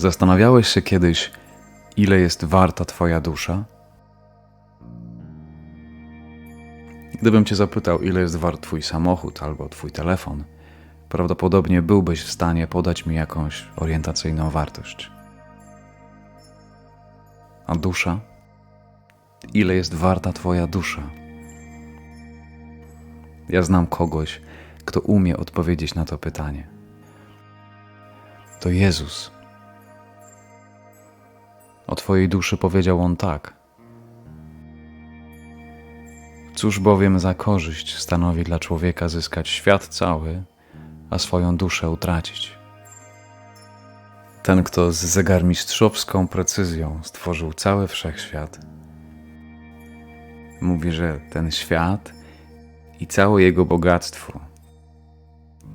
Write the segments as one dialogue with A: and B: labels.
A: Zastanawiałeś się kiedyś, ile jest warta Twoja dusza? Gdybym Cię zapytał, ile jest wart Twój samochód albo Twój telefon, prawdopodobnie byłbyś w stanie podać mi jakąś orientacyjną wartość. A dusza? Ile jest warta Twoja dusza? Ja znam kogoś, kto umie odpowiedzieć na to pytanie. To Jezus. O Twojej duszy powiedział On tak. Cóż bowiem za korzyść stanowi dla człowieka zyskać świat cały, a swoją duszę utracić? Ten, kto z zegarmistrzowską precyzją stworzył cały wszechświat, mówi, że ten świat i całe jego bogactwo,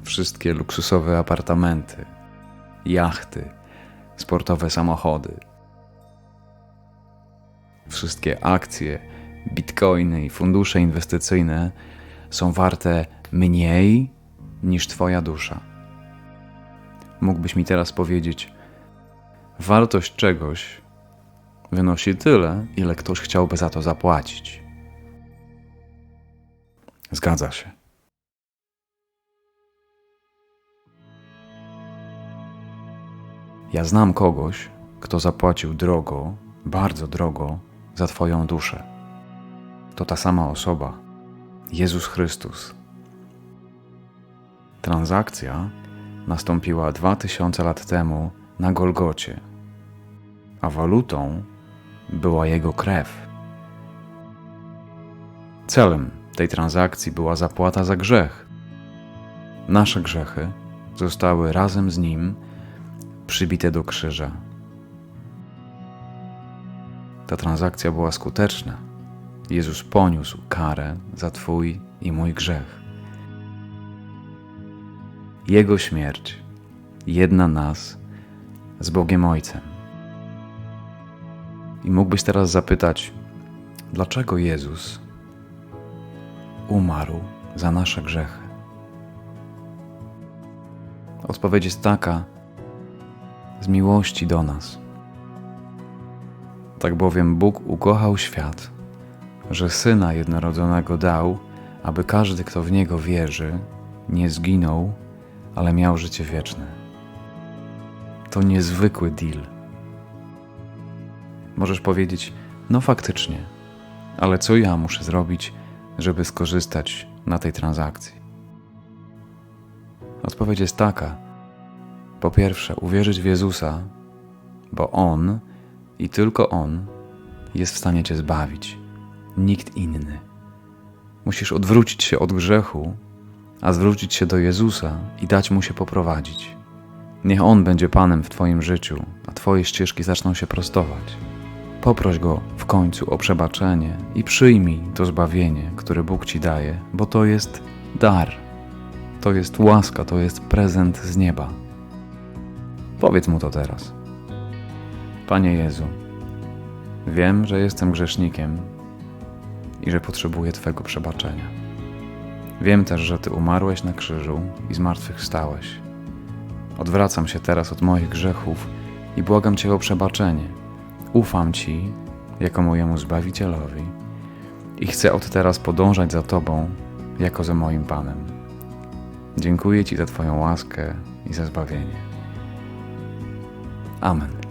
A: wszystkie luksusowe apartamenty, jachty, sportowe samochody, wszystkie akcje, bitcoiny i fundusze inwestycyjne są warte mniej niż Twoja dusza. Mógłbyś mi teraz powiedzieć, wartość czegoś wynosi tyle, ile ktoś chciałby za to zapłacić. Zgadza się. Ja znam kogoś, kto zapłacił drogo, bardzo drogo za Twoją duszę. To ta sama osoba, Jezus Chrystus. Transakcja nastąpiła dwa tysiące lat temu na Golgocie, a walutą była Jego krew. Celem tej transakcji była zapłata za grzech. Nasze grzechy zostały razem z Nim przybite do krzyża. Ta transakcja była skuteczna. Jezus poniósł karę za Twój i mój grzech. Jego śmierć jedna nas z Bogiem Ojcem. I mógłbyś teraz zapytać, dlaczego Jezus umarł za nasze grzechy? Odpowiedź jest taka: z miłości do nas. Tak bowiem Bóg ukochał świat, że syna jednorodzonego dał, aby każdy, kto w niego wierzy, nie zginął, ale miał życie wieczne. To niezwykły deal. Możesz powiedzieć, no faktycznie, ale co ja muszę zrobić, żeby skorzystać na tej transakcji? Odpowiedź jest taka: po pierwsze, uwierzyć w Jezusa, bo On i tylko On jest w stanie Cię zbawić, nikt inny. Musisz odwrócić się od grzechu, a zwrócić się do Jezusa i dać Mu się poprowadzić. Niech On będzie Panem w Twoim życiu, a Twoje ścieżki zaczną się prostować. Poproś Go w końcu o przebaczenie i przyjmij to zbawienie, które Bóg Ci daje, bo to jest dar. To jest łaska, to jest prezent z nieba. Powiedz Mu to teraz. Panie Jezu, wiem, że jestem grzesznikiem i że potrzebuję Twego przebaczenia. Wiem też, że Ty umarłeś na krzyżu i zmartwychwstałeś. Odwracam się teraz od moich grzechów i błagam Cię o przebaczenie. Ufam Ci jako mojemu Zbawicielowi i chcę od teraz podążać za Tobą jako za moim Panem. Dziękuję Ci za Twoją łaskę i za zbawienie. Amen.